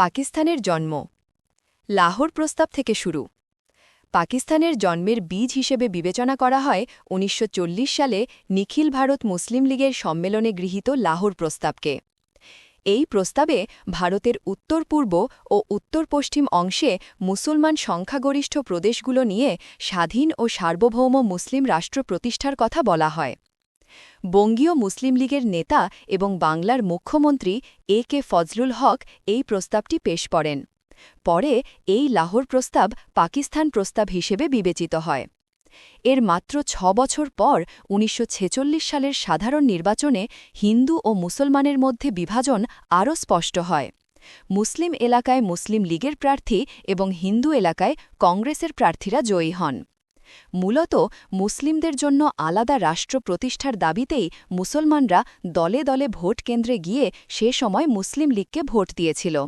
পাকিস্তানের জন্ম। লাহোর প্রস্তাব থেকে শুরু। পাকিস্তানের জন্মের বীজ হিসেবে বিবেচনা করা হয় ১৯৪০ সালে নিখিল ভারত মুসলিম লীগের সম্মেলনে গৃহীত লাহোর প্রস্তাবকে। এই প্রস্তাবে ভারতের উত্তর পূর্ব ও উত্তর পশ্চিম অংশে মুসলমান সংখ্যাগরিষ্ঠ প্রদেশগুলো নিয়ে স্বাধীন ও সার্বভৌম মুসলিম রাষ্ট্র প্রতিষ্ঠার কথা বলা হয়। বঙ্গীয় মুসলিম লীগের নেতা এবং বাংলার মুখ্যমন্ত্রী এ কে ফজলুল হক এই প্রস্তাবটি পেশ করেন। পরে এই লাহোর প্রস্তাব পাকিস্তান প্রস্তাব হিসেবে বিবেচিত হয়। এর মাত্র ছ বছর পর ১৯৪৬ সালের সাধারণ নির্বাচনে হিন্দু ও মুসলমানের মধ্যে বিভাজন আরও স্পষ্ট হয়। মুসলিম এলাকায় মুসলিম লীগের প্রার্থী এবং হিন্দু এলাকায় কংগ্রেসের প্রার্থীরা জয়ী হন। মূলত মুসলিমদের জন্য আলাদা রাষ্ট্র প্রতিষ্ঠার দাবিতেই মুসলমানরা দলে দলে ভোট কেন্দ্রে গিয়ে সে সময় মুসলিম লীগকে ভোট দিয়েছিল।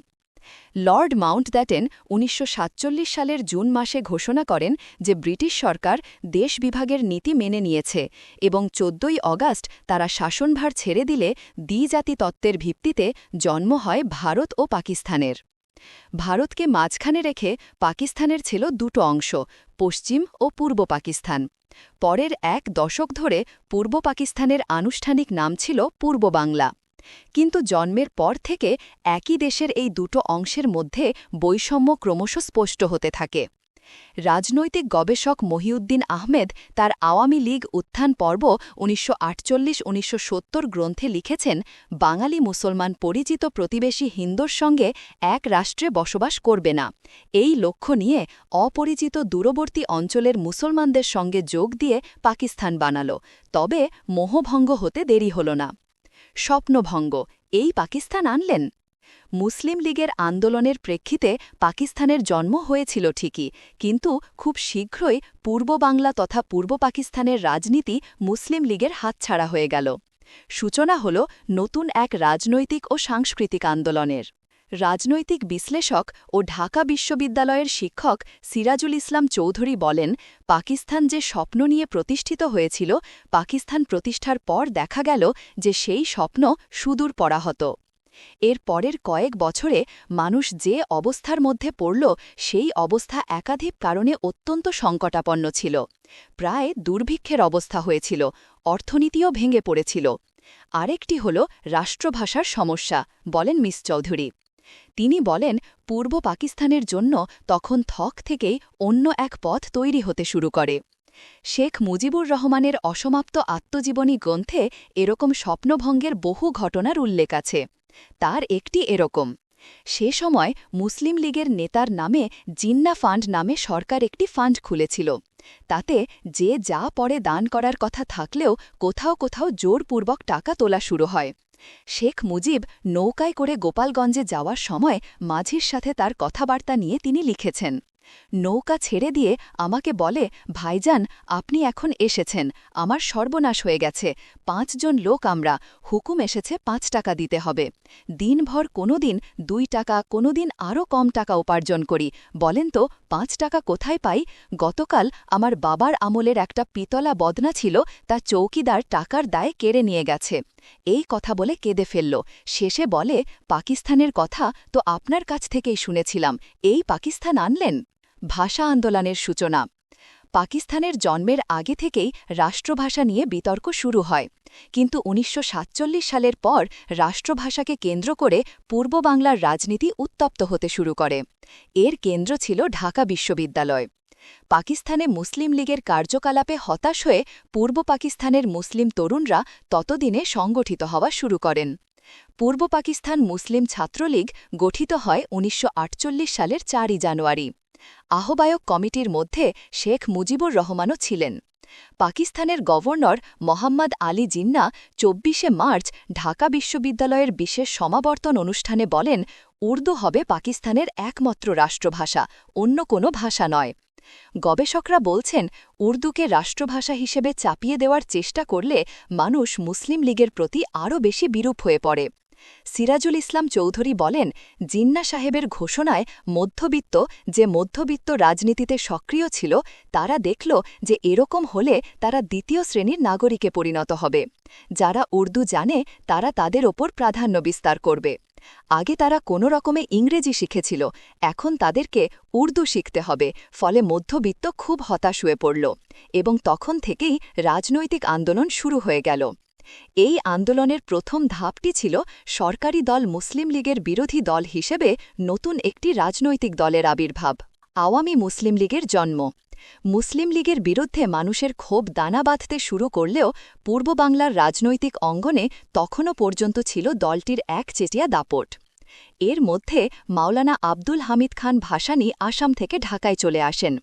লর্ড মাউন্ট দ্যাটেন উনিশশো সাতচল্লিশ সালের জুন মাসে ঘোষণা করেন যে ব্রিটিশ সরকার দেশ বিভাগের নীতি মেনে নিয়েছে এবং চোদ্দই অগাস্ট তারা শাসনভার ছেড়ে দিলে দ্বিজাতি তত্ত্বের ভিত্তিতে জন্ম হয় ভারত ও পাকিস্তানের। ভারতকে মাঝখানে রেখে পাকিস্তানের ছিল দুটো অংশ, পশ্চিম ও পূর্ব পাকিস্তান। পরের এক দশক ধরে পূর্ব পাকিস্তানের আনুষ্ঠানিক নাম ছিল পূর্ব বাংলা। কিন্তু জন্মের পর থেকে একই দেশের এই দুটো অংশের মধ্যে বৈষম্য ক্রমশ স্পষ্ট হতে থাকে। রাজনৈতিক গবেষক মহিউদ্দিন আহমেদ তার আওয়ামী লীগ উত্থান পর্ব উনিশশো আটচল্লিশ গ্রন্থে লিখেছেন, বাঙালি মুসলমান পরিচিত প্রতিবেশী হিন্দুর সঙ্গে এক রাষ্ট্রে বসবাস করবে না। এই লক্ষ্য নিয়ে অপরিচিত দূরবর্তী অঞ্চলের মুসলমানদের সঙ্গে যোগ দিয়ে পাকিস্তান বানাল। তবে মোহভঙ্গ হতে দেরি হল না। স্বপ্নভঙ্গ, এই পাকিস্তান আনলেন? মুসলিম লীগের আন্দোলনের প্রেক্ষিতে পাকিস্তানের জন্ম হয়েছিল ঠিকই, কিন্তু খুব শীঘ্রই পূর্ব বাংলা তথা পূর্ব পাকিস্তানের রাজনীতি মুসলিম লীগের হাতছাড়া হয়ে গেল। সূচনা হল নতুন এক রাজনৈতিক ও সাংস্কৃতিক আন্দোলনের। রাজনৈতিক বিশ্লেষক ও ঢাকা বিশ্ববিদ্যালয়ের শিক্ষক সিরাজুল ইসলাম চৌধুরী বলেন, পাকিস্তান যে স্বপ্ন নিয়ে প্রতিষ্ঠিত হয়েছিল, পাকিস্তান প্রতিষ্ঠার পর দেখা গেল যে সেই স্বপ্ন সুদূর পরাহত এর পরের কয়েক বছরে মানুষ যে অবস্থার মধ্যে পড়ল, সেই অবস্থা একাধিক কারণে অত্যন্ত সংকটাপন্ন ছিল। প্রায় দুর্ভিক্ষের অবস্থা হয়েছিল, অর্থনীতিও ভেঙে পড়েছিল। আরেকটি হল রাষ্ট্রভাষার সমস্যা, বলেন মিস চৌধুরী। তিনি বলেন, পূর্ব পাকিস্তানের জন্য তখন থক থেকেই অন্য এক পথ তৈরি হতে শুরু করে। শেখ মুজিবুর রহমানের অসমাপ্ত আত্মজীবনী গ্রন্থে এরকম স্বপ্নভঙ্গের বহু ঘটনার উল্লেখ আছে। তার একটি এরকম। সে সময় মুসলিম লীগের নেতার নামে জিন্না ফান্ড নামে সরকার একটি ফান্ড খুলেছিল। তাতে যে যা পরে দান করার কথা থাকলেও কোথাও কোথাও জোরপূর্বক টাকা তোলা শুরু হয়। শেখ মুজিব নৌকায় করে গোপালগঞ্জে যাওয়ার সময় মাঝির সাথে তার কথাবার্তা নিয়ে তিনি লিখেছেন। নৌকা ছেড়ে দিয়ে আমাকে বলে, ভাইজান, আপনি এখন এসেছেন। আমার সর্বনাশ হয়ে গেছে। পাঁচজন লোক আমরা। হুকুম এসেছে পাঁচ টাকা দিতে হবে। দিনভর কোনো দিন দুই টাকা কোনো দিন আরও কম টাকা উপার্জন করি। বলেন তো, পাঁচ টাকা কোথায় পাই? গতকাল আমার বাবার আমলের একটা পিতলা বদনা ছিল, তা চৌকিদার টাকার দায়ে কেড়ে নিয়ে গেছে। এই কথা বলে কেঁদে ফেলল। শেষে বলে, পাকিস্তানের কথা তো আপনার কাছ থেকেই শুনেছিলাম। এই পাকিস্তান আনলেন? ভাষা আন্দোলনের সূচনা। পাকিস্তানের জন্মের আগে থেকেই রাষ্ট্রভাষা নিয়ে বিতর্ক শুরু হয়। কিন্তু উনিশশো সাতচল্লিশ সালের পর রাষ্ট্রভাষাকে কেন্দ্র করে পূর্ব বাংলার রাজনীতি উত্তপ্ত হতে শুরু করে। এর কেন্দ্র ছিল ঢাকা বিশ্ববিদ্যালয়। পাকিস্তানে মুসলিম লীগের কার্যকলাপে হতাশ হয়ে পূর্ব পাকিস্তানের মুসলিম তরুণরা ততদিনে সংগঠিত হওয়া শুরু করেন। পূর্ব পাকিস্তান মুসলিম ছাত্রলীগ গঠিত হয় উনিশশো আটচল্লিশ সালের চারই জানুয়ারি। আহ্বায়ক কমিটির মধ্যে শেখ মুজিবুর রহমানও ছিলেন। পাকিস্তানের গভর্নর মোহাম্মদ আলী জিন্না চব্বিশে মার্চ ঢাকা বিশ্ববিদ্যালয়ের বিশেষ সমাবর্তন অনুষ্ঠানে বলেন, উর্দু হবে পাকিস্তানের একমাত্র রাষ্ট্রভাষা, অন্য কোনো ভাষা নয়। গবেষকরা বলছেন, উর্দুকে রাষ্ট্রভাষা হিসেবে চাপিয়ে দেওয়ার চেষ্টা করলে মানুষ মুসলিম লীগের প্রতি আরও বেশি বিরূপ হয়ে পড়ে। সিরাজুল ইসলাম চৌধুরী বলেন, জিন্না সাহেবের ঘোষণায় মধ্যবিত্ত যে মধ্যবিত্ত রাজনীতিতে সক্রিয় ছিল, তারা দেখল যে এরকম হলে তারা দ্বিতীয় শ্রেণির নাগরিকে পরিণত হবে। যারা উর্দু জানে, তারা তাদের ওপর প্রাধান্য বিস্তার করবে। আগে তারা কোনো রকমে ইংরেজি শিখেছিল, এখন তাদেরকে উর্দু শিখতে হবে, ফলে মধ্যবিত্ত খুব হতাশ হয়ে পড়ল এবং তখন থেকেই রাজনৈতিক আন্দোলন শুরু হয়ে গেল। এই আন্দোলনের প্রথম ধাপটি ছিল সরকারি দল মুসলিম লীগের বিরোধী দল হিসেবে নতুন একটি রাজনৈতিক দলের আবির্ভাব, আওয়ামী মুসলিম লীগের জন্ম। মুসলিম লীগের বিরুদ্ধে মানুষের ক্ষোভ দানা বাঁধতে শুরু করলেও পূর্ব বাংলার রাজনৈতিক অঙ্গনে তখনও পর্যন্ত ছিল দলটির এক চেটিয়া দাপট। এর মধ্যে মাওলানা আব্দুল হামিদ খান ভাসানী আসাম থেকে ঢাকায় চলে আসেন।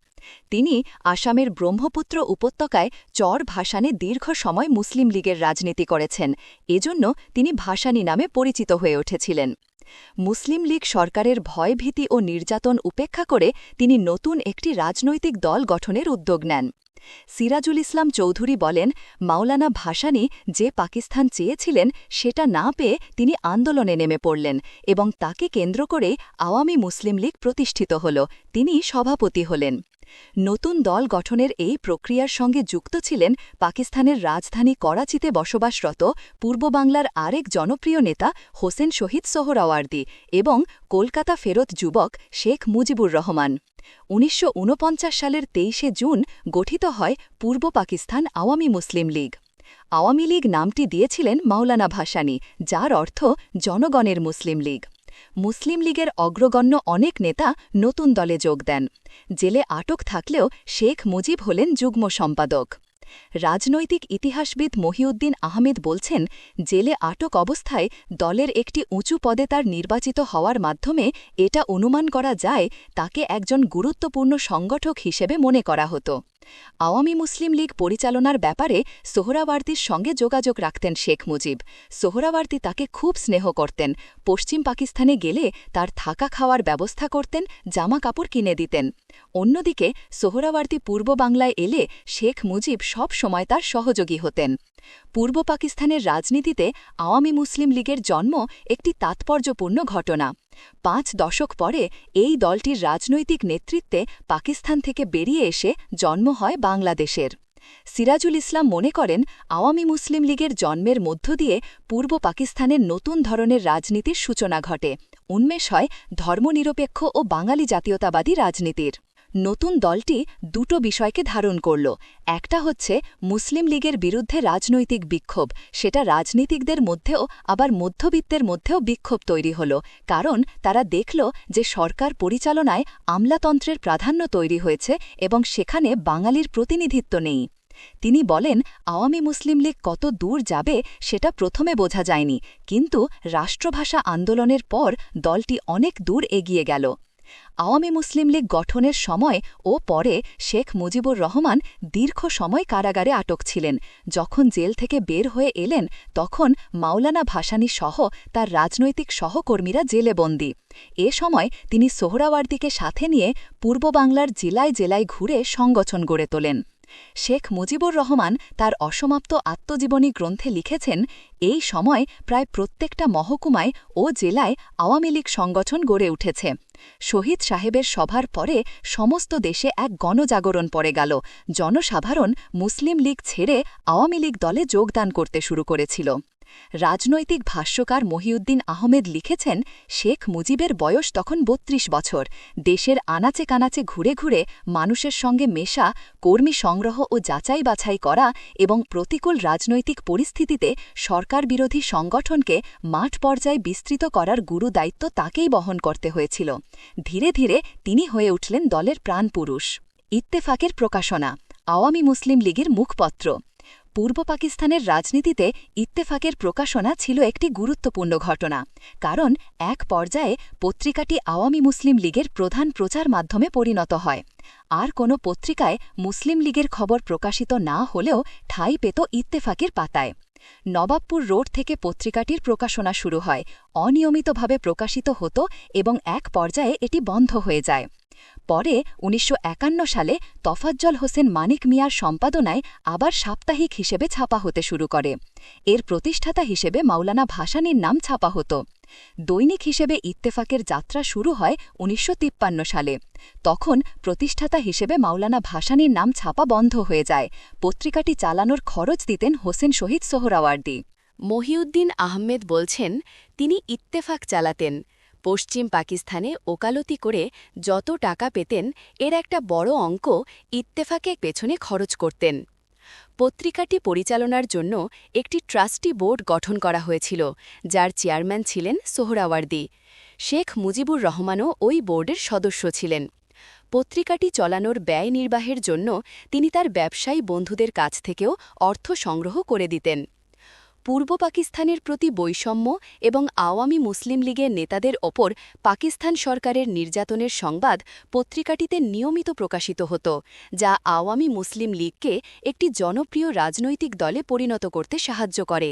তিনি আসামের ব্রহ্মপুত্র উপত্যকায় চর ভাসানে দীর্ঘ সময় মুসলিম লীগের রাজনীতি করেছেন। এজন্য তিনি ভাসানী নামে পরিচিত হয়ে উঠেছিলেন। মুসলিম লীগ সরকারের ভয়ভীতি ও নির্যাতন উপেক্ষা করে তিনি নতুন একটি রাজনৈতিক দল গঠনের উদ্যোগ নেন। সিরাজুল ইসলাম চৌধুরী বলেন, মাওলানা ভাসানী যে পাকিস্তান চেয়েছিলেন সেটা না পেয়ে তিনি আন্দোলনে নেমে পড়লেন এবং তাকে কেন্দ্র করে আওয়ামী মুসলিম লীগ প্রতিষ্ঠিত হল। তিনি সভাপতি হলেন। নতুন দল গঠনের এই প্রক্রিয়ার সঙ্গে যুক্ত ছিলেন পাকিস্তানের রাজধানী করাচিতে বসবাসরত পূর্ব বাংলার আরেক জনপ্রিয় নেতা হোসেন শহীদ সোহরাওয়ার্দি এবং কলকাতা ফেরত যুবক শেখ মুজিবুর রহমান। উনিশশো ঊনপঞ্চাশ সালের তেইশে জুন গঠিত হয় পূর্ব পাকিস্তান আওয়ামী মুসলিম লীগ। আওয়ামী লীগ নামটি দিয়েছিলেন মাওলানা ভাসানী, যার অর্থ জনগণের মুসলিম লীগ। মুসলিম লীগের অগ্রগণ্য অনেক নেতা নতুন দলে যোগ দেন। জেলে আটক থাকলেও শেখ মুজিব হলেন যুগ্ম সম্পাদক। রাজনৈতিক ইতিহাসবিদ মহিউদ্দিন আহমেদ বলছেন, জেলে আটক অবস্থায় দলের একটি উঁচু পদে তার নির্বাচিত হওয়ার মাধ্যমে এটা অনুমান করা যায় তাকে একজন গুরুত্বপূর্ণ সংগঠক হিসেবে মনে করা হতো। আওয়ামী মুসলিম লীগ পরিচালনার ব্যাপারে সোহরাওয়ার্দির সঙ্গে যোগাযোগ রাখতেন শেখ মুজিব। সোহরাওয়ার্দি তাকে খুব স্নেহ করতেন। পশ্চিম পাকিস্তানে গেলে তার থাকা খাওয়ার ব্যবস্থা করতেন, জামা কাপড় কিনে দিতেন। অন্যদিকে সোহরাওয়ার্দি পূর্ব বাংলায় এলে শেখ মুজিব সব সময় তার সহযোগী হতেন। পূর্ব পাকিস্তানের রাজনীতিতে আওয়ামী মুসলিম লীগের জন্ম একটি তাৎপর্যপূর্ণ ঘটনা। পাঁচ দশক পরে এই দলটির রাজনৈতিক নেতৃত্বে পাকিস্তান থেকে বেরিয়ে এসে জন্ম হয় বাংলাদেশের। সিরাজুল ইসলাম মনে করেন, আওয়ামী মুসলিম লীগের জন্মের মধ্য দিয়ে পূর্ব পাকিস্তানের নতুন ধরনের রাজনীতির সূচনা ঘটে। উন্মেষ হয় ধর্মনিরপেক্ষ ও বাঙালি জাতীয়তাবাদী রাজনীতির। নতুন দলটি দুটো বিষয়কে ধারণ করল। একটা হচ্ছে মুসলিম লীগের বিরুদ্ধে রাজনৈতিক বিক্ষোভ। সেটা রাজনীতিকদের মধ্যেও, আবার মধ্যবিত্তের মধ্যেও বিক্ষোভ তৈরি হল। কারণ তারা দেখল যে সরকার পরিচালনায় আমলাতন্ত্রের প্রাধান্য তৈরি হয়েছে এবং সেখানে বাঙালির প্রতিনিধিত্ব নেই। তিনি বলেন, আওয়ামী মুসলিম লীগ কত দূর যাবে সেটা প্রথমে বোঝা যায়নি। কিন্তু রাষ্ট্রভাষা আন্দোলনের পর দলটি অনেক দূর এগিয়ে গেল। আওয়ামী মুসলিম লীগ গঠনের সময় ও পরে শেখ মুজিবুর রহমান দীর্ঘ সময় কারাগারে আটক ছিলেন। যখন জেল থেকে বের হয়ে এলেন, তখন মাওলানা ভাসানী সহ তার রাজনৈতিক সহকর্মীরা জেলে বন্দী। এ সময় তিনি সোহরাওয়ার্দিকে সাথে নিয়ে পূর্ববাংলার জেলায় জেলায় ঘুরে সংগঠন গড়ে তোলেন। শেখ মুজিবুর রহমান তার অসমাপ্ত আত্মজীবনী গ্রন্থে লিখেছেন, এই সময় প্রায় প্রত্যেকটা মহকুমায় ও জেলায় আওয়ামী লীগ সংগঠন গড়ে উঠেছে। শহীদ সাহেবের সভার পরে সমস্ত দেশে এক গণজাগরণ পড়ে গেল। জনসাধারণ মুসলিম লীগ ছেড়ে আওয়ামী লীগ দলে যোগদান করতে শুরু করেছিল। রাজনৈতিক ভাষ্যকার মহিউদ্দিন আহমেদ লিখেছেন, শেখ মুজিবের বয়স তখন ৩২ বছর। দেশের আনাচে কানাচে ঘুরে ঘুরে মানুষের সঙ্গে মেশা, কর্মী সংগ্রহ ও যাচাই বাছাই করা এবং প্রতিকূল রাজনৈতিক পরিস্থিতিতে সরকার বিরোধী সংগঠনকে মাঠ পর্যায়ে বিস্তৃত করার গুরু দায়িত্ব তাকেই বহন করতে হয়েছিল। ধীরে ধীরে তিনি হয়ে উঠলেন দলের প্রাণপুরুষ। ইত্তেফাকের প্রকাশনা। আওয়ামী মুসলিম লীগের মুখপত্র। পূর্ব পাকিস্তানের রাজনীতিতে ইত্তেফাকের প্রকাশনা ছিল একটি গুরুত্বপূর্ণ ঘটনা, কারণ এক পর্যায়ে পত্রিকাটি আওয়ামী মুসলিম লীগের প্রধান প্রচার মাধ্যমে পরিণত হয়। আর কোনো পত্রিকায় মুসলিম লীগের খবর প্রকাশিত না হলেও ঠাঁই পেত ইত্তেফাকের পাতায়। নবাবপুর রোড থেকে পত্রিকাটির প্রকাশনা শুরু হয়, অনিয়মিতভাবে প্রকাশিত হতো এবং এক পর্যায়ে এটি বন্ধ হয়ে যায়। পরে উনিশশো একান্ন সালে তফাজ্জল হোসেন মানিক মিয়ার সম্পাদনায় আবার সাপ্তাহিক হিসেবে ছাপা হতে শুরু করে। এর প্রতিষ্ঠাতা হিসেবে মাওলানা ভাসানীর নাম ছাপা হতো। দৈনিক হিসেবে ইত্তেফাকের যাত্রা শুরু হয় উনিশশো তিপ্পান্ন সালে। তখন প্রতিষ্ঠাতা হিসেবে মাওলানা ভাসানীর নাম ছাপা বন্ধ হয়ে যায়। পত্রিকাটি চালানোর খরচ দিতেন হোসেন শহীদ সোহরাওয়ার্দি। মহিউদ্দিন আহমেদ বলছেন, তিনি ইত্তেফাক চালাতেন। পশ্চিম পাকিস্তানে ওকালতি করে যত টাকা পেতেন, এর একটা বড় অঙ্ক ইত্তেফাকে পেছনে খরচ করতেন। পত্রিকাটি পরিচালনার জন্য একটি ট্রাস্টি বোর্ড গঠন করা হয়েছিল, যার চেয়ারম্যান ছিলেন সোহরাওয়ার্দি। শেখ মুজিবুর রহমানও ওই বোর্ডের সদস্য ছিলেন। পত্রিকাটি চলানোর ব্যয় নির্বাহের জন্য তিনি তার ব্যবসায়ী বন্ধুদের কাছ থেকেও অর্থ সংগ্রহ করে দিতেন। পূর্ব পাকিস্তানের প্রতি বৈষম্য এবং আওয়ামী মুসলিম লীগের নেতাদের ওপর পাকিস্তান সরকারের নির্যাতনের সংবাদ পত্রিকাটিতে নিয়মিত প্রকাশিত হতো, যা আওয়ামী মুসলিম লীগকে একটি জনপ্রিয় রাজনৈতিক দলে পরিণত করতে সাহায্য করে।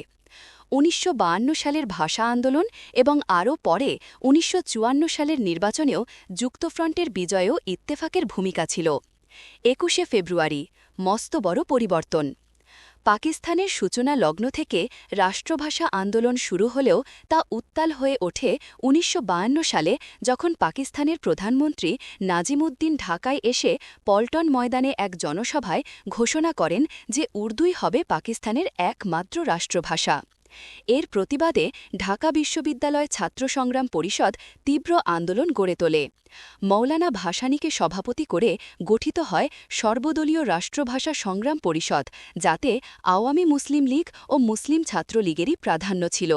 উনিশশো বায়ান্ন সালের ভাষা আন্দোলন এবং আরও পরে উনিশশো চুয়ান্ন সালের নির্বাচনেও যুক্তফ্রন্টের বিজয়েও ইত্তেফাকের ভূমিকা ছিল। একুশে ফেব্রুয়ারি, মস্ত বড় পরিবর্তন। পাকিস্তানের সূচনা লগ্ন থেকে রাষ্ট্রভাষা আন্দোলন শুরু হলেও তা উত্তাল হয়ে ওঠে উনিশশো বায়ান্ন সালে যখন পাকিস্তানের প্রধানমন্ত্রী নাজিমুদ্দিন ঢাকায় এসে পল্টন ময়দানে এক জনসভায় ঘোষণা করেন যে উর্দুই হবে পাকিস্তানের একমাত্র রাষ্ট্রভাষা। এর প্রতিবাদে ঢাকা বিশ্ববিদ্যালয় ছাত্র সংগ্রাম পরিষদ তীব্র আন্দোলন গড়ে তোলে। মৌলানা ভাসানীকে সভাপতি করে গঠিত হয় সর্বদলীয় রাষ্ট্রভাষা সংগ্রাম পরিষদ, যাতে আওয়ামী মুসলিম লীগ ও মুসলিম ছাত্রলীগেরই প্রাধান্য ছিল।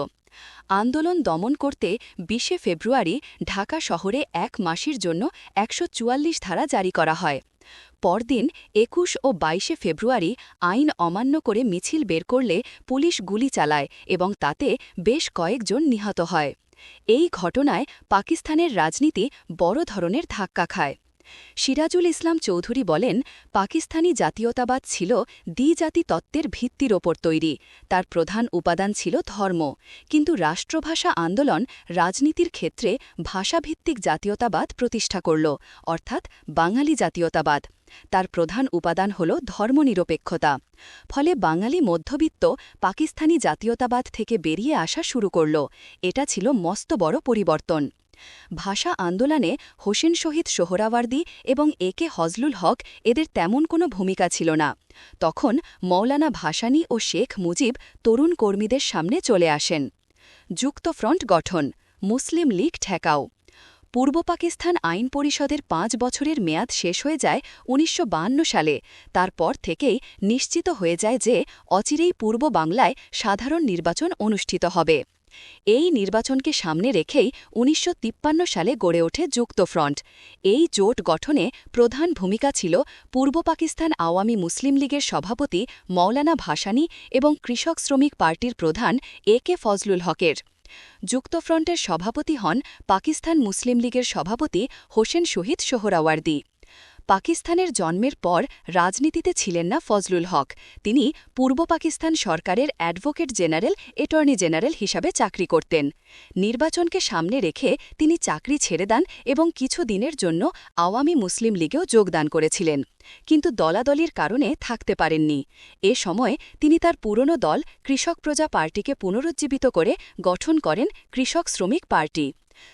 আন্দোলন দমন করতে বিশে ফেব্রুয়ারি ঢাকা শহরে এক মাসের জন্য একশো চুয়াল্লিশ ধারা জারি করা হয়। পরদিন একুশ ও বাইশে ফেব্রুয়ারি আইন অমান্য করে মিছিল বের করলে পুলিশ গুলি চালায় এবং তাতে বেশ কয়েকজন নিহত হয়। এই ঘটনায় পাকিস্তানের রাজনীতি বড় ধরনের ধাক্কা খায়। সিরাজুল ইসলাম চৌধুরী বলেন, পাকিস্তানি জাতীয়তাবাদ ছিল দ্বিজাতি তত্ত্বের ভিত্তির ওপর তৈরি। তার প্রধান উপাদান ছিল ধর্ম। কিন্তু রাষ্ট্রভাষা আন্দোলন রাজনীতির ক্ষেত্রে ভাষাভিত্তিক জাতীয়তাবাদ প্রতিষ্ঠা করল, অর্থাৎ বাঙালি জাতীয়তাবাদ। তার প্রধান উপাদান হল ধর্মনিরপেক্ষতা। ফলে বাঙালি মধ্যবিত্ত পাকিস্তানি জাতীয়তাবাদ থেকে বেরিয়ে আসা শুরু করল। এটা ছিল মস্ত বড় পরিবর্তন। ভাষা আন্দোলনে হোসেন শহীদ সোহরাওয়ার্দি এবং এ কে হজলুল হক এদের তেমন কোনো ভূমিকা ছিল না। তখন মৌলানা ভাসানী ও শেখ মুজিব তরুণ কর্মীদের সামনে চলে আসেন। যুক্তফ্রন্ট গঠন, মুসলিম লীগ ঠেকাও। পূর্ব পাকিস্তান আইন পরিষদের পাঁচ বছরের মেয়াদ শেষ হয়ে যায় উনিশশো সালে। তারপর থেকেই নিশ্চিত হয়ে যায় যে অচিরেই পূর্ব বাংলায় সাধারণ নির্বাচন অনুষ্ঠিত হবে। এই নির্বাচনকে সামনে রেখেই উনিশশো তিপ্পান্ন সালে গড়ে ওঠে যুক্তফ্রন্ট। এই জোট গঠনে প্রধান ভূমিকা ছিল পূর্ব পাকিস্তান আওয়ামী মুসলিম লীগের সভাপতি মৌলানা ভাসানী এবং কৃষক শ্রমিক পার্টির প্রধান এ কে ফজলুল হকের। যুক্তফ্রন্টের সভাপতি হন পাকিস্তান মুসলিম লীগের সভাপতি হোসেন শহীদ সোহরাওয়ার্দী। পাকিস্তানের জন্মের পর রাজনীতিতে ছিলেন না ফজলুল হক। তিনি পূর্ব পাকিস্তান সরকারের অ্যাডভোকেট জেনারেল, অ্যাটর্নি জেনারেল হিসাবে চাকরি করতেন। নির্বাচনকে সামনে রেখে তিনি চাকরি ছেড়ে দেন এবং কিছু দিনের জন্য আওয়ামী মুসলিম লীগেও যোগদান করেছিলেন। কিন্তু দলাদলির কারণে থাকতে পারেননি। এ সময় তিনি তার পুরনো দল কৃষক প্রজা পার্টিকে পুনরুজ্জীবিত করে গঠন করেন কৃষক শ্রমিক পার্টি।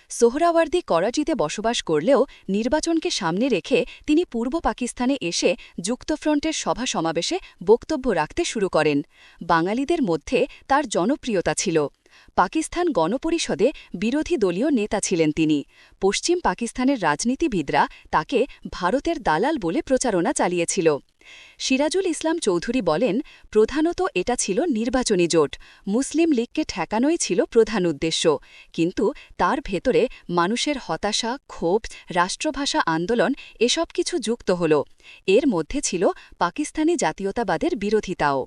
সোহরাওয়ার্দী করাচিতে বসবাস করলেও নির্বাচনকে সামনে রেখে তিনি পূর্ব পাকিস্তানে এসে যুক্তফ্রন্টের সভা সমাবেশে বক্তব্য রাখতে শুরু করেন। বাঙালিদের মধ্যে তার জনপ্রিয়তা ছিল। পাকিস্তান গণপরিষদে বিরোধী দলীয় নেতা ছিলেন তিনি। পশ্চিম পাকিস্তানের রাজনীতিবিদরা তাকে ভারতের দালাল বলে প্রচারণা চালিয়েছিল। সিরাজুল ইসলাম চৌধুরী বলেন, প্রধানত এটা ছিল নির্বাচনী জোট, মুসলিম লীগকে ঠেকানোই ছিল প্রধান উদ্দেশ্য। কিন্তু তার ভেতরে মানুষের হতাশা, ক্ষোভ, রাষ্ট্রভাষা আন্দোলন এসব কিছু যুক্ত হল। এর মধ্যে ছিল পাকিস্তানি জাতীয়তাবাদের বিরোধিতাও।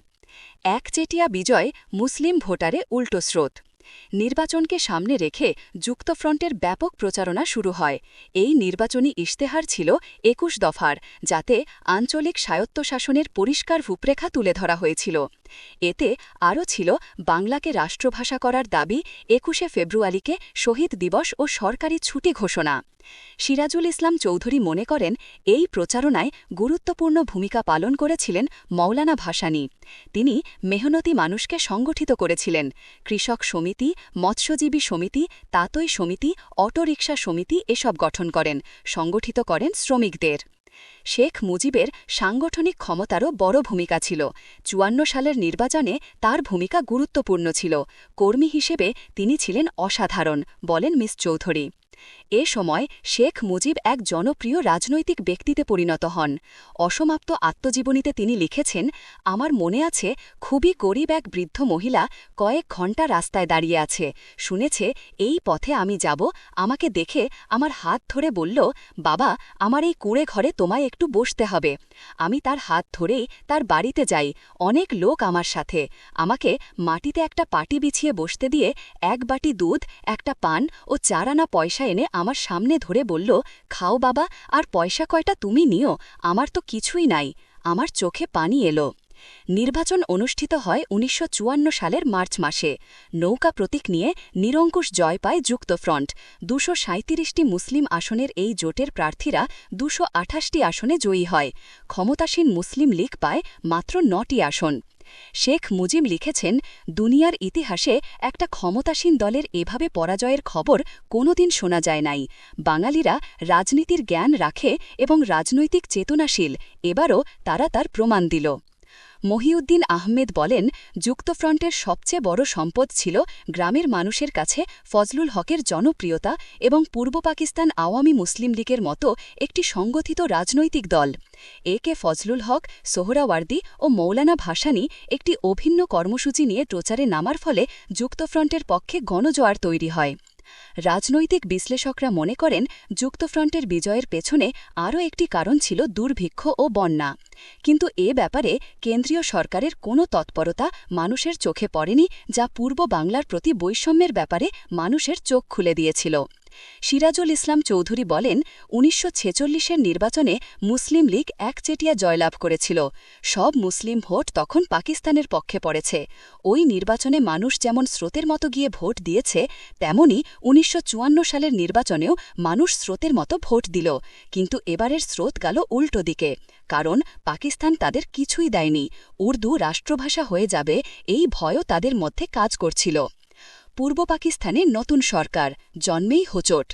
একচেটিয়া বিজয় মুসলিম ভোটারে উল্টো স্রোত। নির্বাচনকে সামনে রেখে যুক্তফ্রন্টের ব্যাপক প্রচারণা শুরু হয়। এই নির্বাচনী ইশতেহার ছিল একুশ দফার, যাতে আঞ্চলিক স্বায়ত্তশাসনের পরিষ্কার রূপরেখা তুলে ধরা হয়েছিল। এতে আরও ছিল বাংলাকে রাষ্ট্রভাষা করার দাবি একুশে ফেব্রুয়ারিকে শহীদ দিবস ও সরকারি ছুটি ঘোষণা। সিরাজুল ইসলাম চৌধুরী মনে করেন, এই প্রচারণায় গুরুত্বপূর্ণ ভূমিকা পালন করেছিলেন মৌলানা ভাসানী। তিনি মেহনতি মানুষকে সংগঠিত করেছিলেন। কৃষক সমিতি, মৎস্যজীবী সমিতি, তাতই সমিতি, অটোরিকশা সমিতি এসব গঠন করেন, সংগঠিত করেন শ্রমিকদের। শেখ মুজিবের সাংগঠনিক ক্ষমতারও বড় ভূমিকা ছিল। চুয়ান্ন সালের নির্বাচনে তার ভূমিকা গুরুত্বপূর্ণ ছিল। কর্মী হিসেবে তিনি ছিলেন অসাধারণ, বলেন মিস চৌধুরী। এ সময় শেখ মুজিব এক জনপ্রিয় রাজনৈতিক ব্যক্তিতে পরিণত হন। অসমাপ্ত আত্মজীবনীতে তিনি লিখেছেন, আমার মনে আছে, খুবই গরিব এক বৃদ্ধ মহিলা কয়েক ঘণ্টা রাস্তায় দাঁড়িয়ে আছে। শুনেছে, এই পথে আমি যাব, আমাকে দেখে আমার হাত ধরে বলল, বাবা, আমার এই কুঁড়ে ঘরে তোমায় একটু বসতে হবে। আমি তার হাত ধরেই তার বাড়িতে যাই, অনেক লোক আমার সাথে। আমাকে মাটিতে একটা পাটি বিছিয়ে বসতে দিয়ে এক বাটি দুধ, একটা পান ও চারানা পয়সা এনে আমার সামনে ধরে বলল, খাও বাবা, আর পয়সা কয়টা তুমি নিও, আমার তো কিছুই নাই। আমার চোখে পানি এলো। নির্বাচন অনুষ্ঠিত হয় উনিশশো চুয়ান্ন সালের মার্চ মাসে। নৌকা প্রতীক নিয়ে নিরঙ্কুশ জয় পায় যুক্তফ্রন্ট। দুশো সাঁত্রিশটি মুসলিম আসনের এই জোটের প্রার্থীরা দুশো আঠাশটি আসনে জয়ী হয়। ক্ষমতাসীন মুসলিম লীগ পায় মাত্র নটি আসন। শেখ মুজিব লিখেছেন, দুনিয়ার ইতিহাসে একটা ক্ষমতাসীন দলের এভাবে পরাজয়ের খবর কোনোদিন শোনা যায় নাই। বাঙালিরা রাজনীতির জ্ঞান রাখে এবং রাজনৈতিক চেতনাশীল। এবারও তারা তার প্রমাণ দিল। মহিউদ্দিন আহমেদ বলেন, যুক্তফ্রন্টের সবচেয়ে বড় সম্পদ ছিল গ্রামের মানুষের কাছে ফজলুল হকের জনপ্রিয়তা এবং পূর্ব পাকিস্তান আওয়ামী মুসলিম লীগের মতো একটি সংগঠিত রাজনৈতিক দল। এ কে ফজলুল হক, সোহরাওয়ার্দি ও মৌলানা ভাসানী একটি অভিন্ন কর্মসূচি নিয়ে প্রচারে নামার ফলে যুক্তফ্রন্টের পক্ষে গণজোয়ার তৈরি হয়। রাজনৈতিক বিশ্লেষকরা মনে করেন যুক্তফ্রন্টের বিজয়ের পেছনে আরও একটি কারণ ছিল দুর্ভিক্ষ ও বন্যা। কিন্তু এ ব্যাপারে কেন্দ্রীয় সরকারের কোনো তৎপরতা মানুষের চোখে পড়েনি, যা পূর্ব বাংলার প্রতি বৈষম্যের ব্যাপারে মানুষের চোখ খুলে দিয়েছিল। সিরাজুল ইসলাম চৌধুরী বলেন, উনিশশো ছেচল্লিশের নির্বাচনে মুসলিম লীগ একচেটিয়া জয়লাভ করেছিল। সব মুসলিম ভোট তখন পাকিস্তানের পক্ষে পড়েছে। ওই নির্বাচনে মানুষ যেমন স্রোতের মতো গিয়ে ভোট দিয়েছে, তেমনি উনিশশো চুয়ান্ন সালের নির্বাচনেও মানুষ স্রোতের মতো ভোট দিল। কিন্তু এবারের স্রোত গেল উল্টো দিকে। কারণ পাকিস্তান তাদের কিছুই দেয়নি। উর্দু রাষ্ট্রভাষা হয়ে যাবে, এই ভয়ও তাদের মধ্যে কাজ করছিল। পূর্ব পাকিস্তানে নতুন সরকার, জন্মেই হোচট।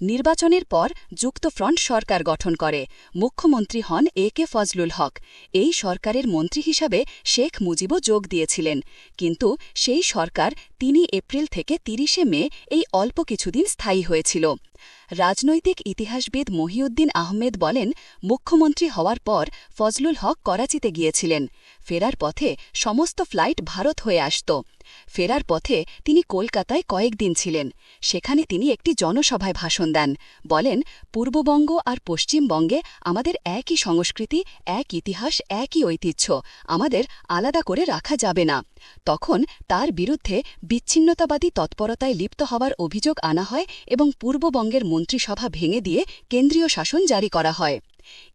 নির্বাচনের পর যুক্তফ্রন্ট সরকার গঠন করে। মুখ্যমন্ত্রী হন এ কে ফজলুল হক। এই সরকারের মন্ত্রী হিসাবে শেখ মুজিবও যোগ দিয়েছিলেন। কিন্তু সেই সরকার তিনি এপ্রিল থেকে তিরিশে মে এই অল্প কিছুদিন স্থায়ী হয়েছিল। রাজনৈতিক ইতিহাসবিদ মহিউদ্দিন আহমেদ বলেন, মুখ্যমন্ত্রী হওয়ার পর ফজলুল হক করাচিতে গিয়েছিলেন। ফেরার পথে সমস্ত ফ্লাইট ভারত হয়ে আসত। ফেরার পথে তিনি কলকাতায় কয়েকদিন ছিলেন। সেখানে তিনি একটি জনসভায় ভাষণ দেন। বলেন, পূর্ববঙ্গ আর পশ্চিমবঙ্গে আমাদের একই সংস্কৃতি, এক ইতিহাস, একই ঐতিহ্য। আমাদের আলাদা করে রাখা যাবে না। তখন তার বিরুদ্ধে বিচ্ছিন্নতাবাদী তৎপরতায় লিপ্ত হওয়ার অভিযোগ আনা হয় এবং পূর্ববঙ্গের মন্ত্রিসভা ভেঙে দিয়ে কেন্দ্রীয় শাসন জারি করা হয়।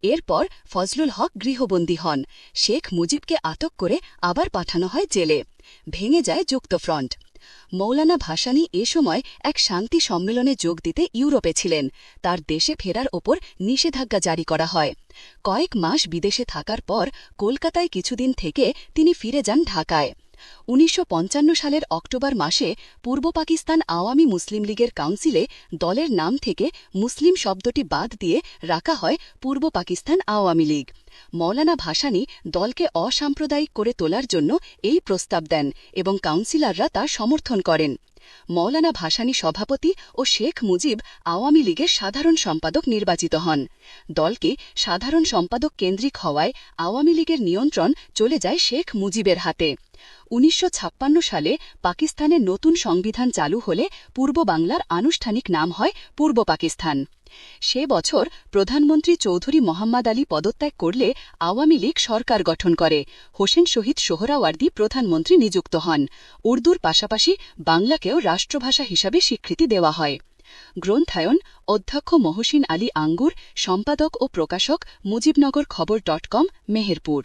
এরপর ফজলুল হক গৃহবন্দী হন। শেখ মুজিবকে আটক করে আবার পাঠানো হয় জেলে। ভেঙে যায় যুক্তফ্রন্ট মৌলানা ভাসানী এ সময় এক শান্তি সম্মেলনে যোগ দিতে ইউরোপে ছিলেন। তার দেশে ফেরার ওপর নিষেধাজ্ঞা জারি করা হয়। কয়েক মাস বিদেশে থাকার পর কলকাতায় কিছুদিন থেকে তিনি ফিরে যান ঢাকায়। উনিশশো পঞ্চান্ন সালের অক্টোবর মাসে পূর্ব পাকিস্তান আওয়ামী মুসলিম লীগের কাউন্সিলে দলের নাম থেকে মুসলিম শব্দটি বাদ দিয়ে রাখা হয় পূর্ব পাকিস্তান আওয়ামী লীগ। মৌলানা ভাসানী দলকে অসাম্প্রদায়িক করে তোলার জন্য এই প্রস্তাব দেন এবং কাউন্সিলাররা তা সমর্থন করেন। মৌলানা ভাসানী সভাপতি ও শেখ মুজিব আওয়ামী লীগের সাধারণ সম্পাদক নির্বাচিত হন। দলকে সাধারণ সম্পাদক কেন্দ্রিক হওয়ায় আওয়ামী লীগের নিয়ন্ত্রণ চলে যায় শেখ মুজিবের হাতে। উনিশশো ছাপ্পান্ন সালে পাকিস্তানের নতুন সংবিধান চালু হলে পূর্ব বাংলার আনুষ্ঠানিক নাম হয় পূর্ব পাকিস্তান। সে বছর প্রধানমন্ত্রী চৌধুরী মোহাম্মদ আলী পদত্যাগ করলে আওয়ামী লীগ সরকার গঠন করে। হোসেন শহীদ সোহরাওয়ার্দী প্রধানমন্ত্রী নিযুক্ত হন। উর্দুর পাশাপাশি বাংলাকেও রাষ্ট্রভাষা হিসাবে স্বীকৃতি দেওয়া হয়। গ্রন্থায়ন অধ্যক্ষ মহসিন আলী আঙ্গুর, সম্পাদক ও প্রকাশক মুজিবনগর খবর ডট কম, মেহেরপুর।